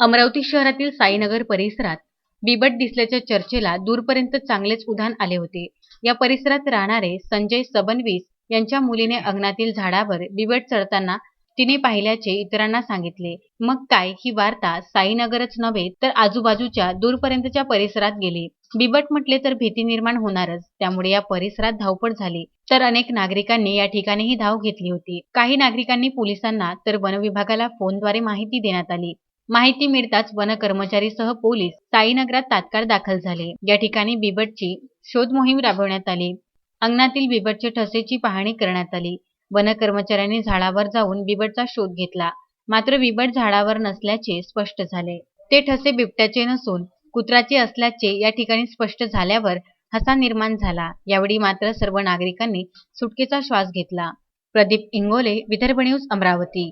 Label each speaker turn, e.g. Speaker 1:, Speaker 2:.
Speaker 1: अमरावती शहरातील साईनगर परिसरात बिबट दिसल्याच्या चर्चेला दूरपर्यंत चांगलेच उधाण आले होते. या परिसरात राहणारे संजय सबनवीस यांच्या मुलीने अंगणातील झाडावर बिबट चढताना तिने पाहिल्याचे इतरांना सांगितले. मग काय? ही वार्ता साईनगरच नव्हे तर आजूबाजूच्या दूरपर्यंतच्या परिसरात गेली. बिबट म्हटले तर भीती निर्माण होणारच. त्यामुळे या परिसरात धावपळ झाली. तर अनेक नागरिकांनी या ठिकाणीही धाव घेतली होती. काही नागरिकांनी पोलिसांना तर वनविभागाला फोनद्वारे माहिती देण्यात आली. माहिती मिळताच वन कर्मचारीसह पोलीस साईनगरात तात्काळ दाखल झाले. या ठिकाणी बिबटची शोध मोहीम राबवण्यात आली. अंगणातील बिबटचे ठसेची पाहणी करण्यात आली. वन कर्मचाऱ्यांनी झाडावर जाऊन बिबटचा शोध घेतला. मात्र बिबट झाडावर नसल्याचे स्पष्ट झाले. ते ठसे बिबट्याचे नसून कुत्राचे असल्याचे या ठिकाणी स्पष्ट झाल्यावर हसा निर्माण झाला. यावेळी मात्र सर्व नागरिकांनी सुटकेचा श्वास घेतला. प्रदीप इंगोले विदर्भ न्यूज अमरावती.